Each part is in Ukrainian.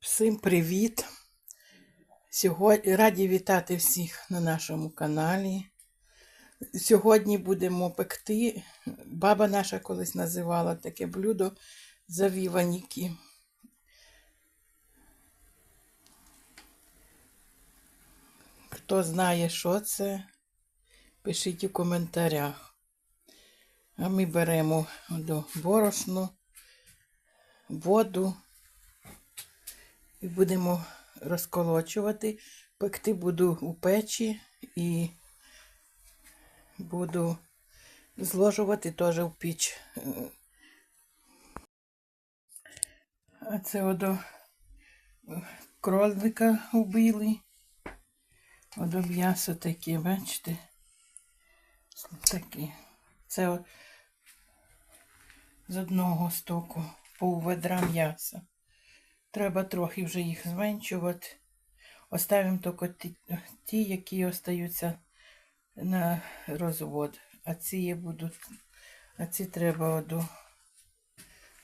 Всім привіт! Сьогодні раді вітати всіх на нашому каналі. Сьогодні будемо пекти. Баба наша колись називала таке блюдо завіваніки. Хто знає, що це, пишіть у коментарях. А ми беремо до борошно, воду і будемо розколочувати. Пекти буду у печі і буду зложувати теж в піч. А це одо кролика вбили. Одо м'ясо таке, бачите? Таке. Це з одного стоку пів ведра м'яса. Треба трохи вже їх зменшувати. Оставимо тільки ті, які остаються на розвод. А ці є будуть, а ці треба оду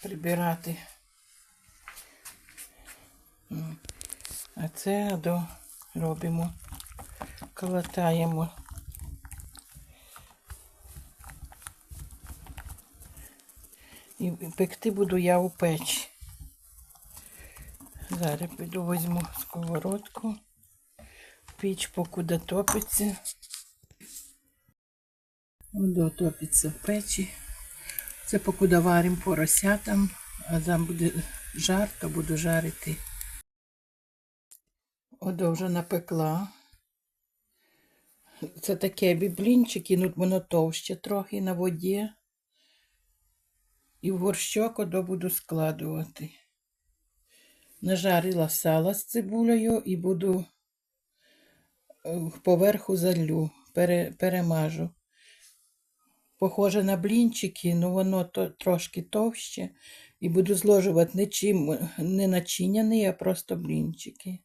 прибирати. А це оду робимо, колотаємо. І пекти буду я у печі. Зараз піду візьму сковородку. Піч покуди топиться. Воно топиться в печі. Це покуди варимо поросятам, а там буде жарко, буду жарити. Одо вже напекла. Це таке біблінчики, ну воно товще трохи на воді. І в горщок одо буду складувати. Нажарила сало з цибулею і буду е, поверху залю, пере, перемажу. Похоже на блінчики, але воно то, трошки товще. І буду зложувати не, чим, не начиняний, а просто блінчики.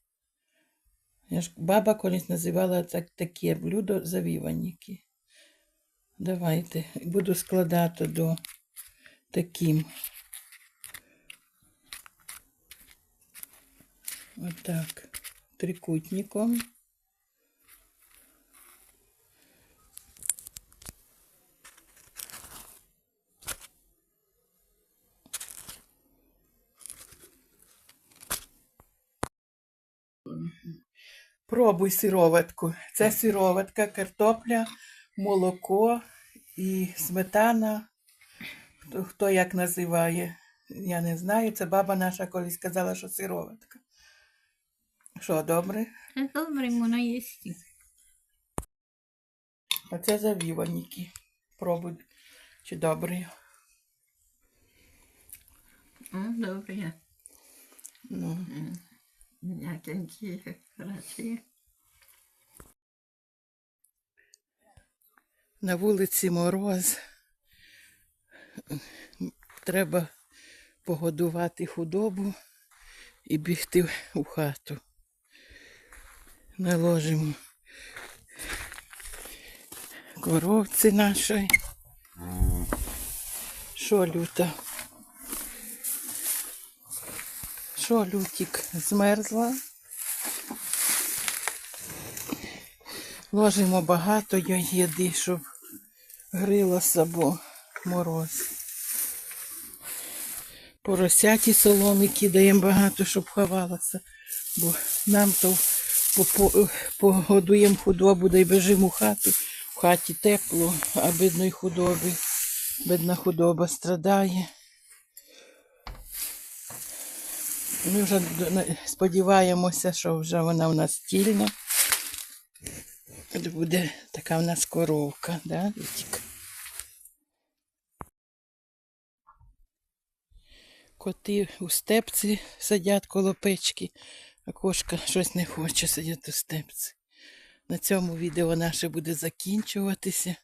Я ж, баба колись називала так, таке блюдо завіваніки. Давайте. Буду складати до таким. Отак. Трикутником. Пробуй сироватку. Це сироватка, картопля, молоко і сметана. Хто, як називає, я не знаю. Це баба наша колись казала, що сироватка. Що, добре? Добре, можна їсти. А це завіваніки. Пробуй, чи добре. Добре. Ну, М'якенькі, красиві. на вулиці мороз. Треба погодувати худобу і бігти у хату. Наложимо коровці нашої. Що люта? Що лютик змерзла? Ложимо багато їди, щоб грилося, бо мороз. Поросяті соломи кидаємо багато, щоб ховалося, бо нам то погодуємо худобу, да й бежимо у хату. В хаті тепло, а бідної худоби. Бідна худоба страдає. Ми вже сподіваємося, що вже вона в нас стільна. От Буде така в нас коровка, да, Вітік? Коти у степці сидять коло печки, а кошка щось не хоче сидіти у степці. На цьому відео наше буде закінчуватися.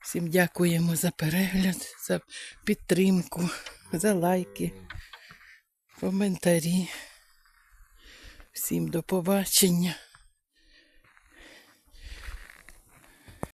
Всім дякуємо за перегляд, за підтримку, за лайки, коментарі. Всім до побачення.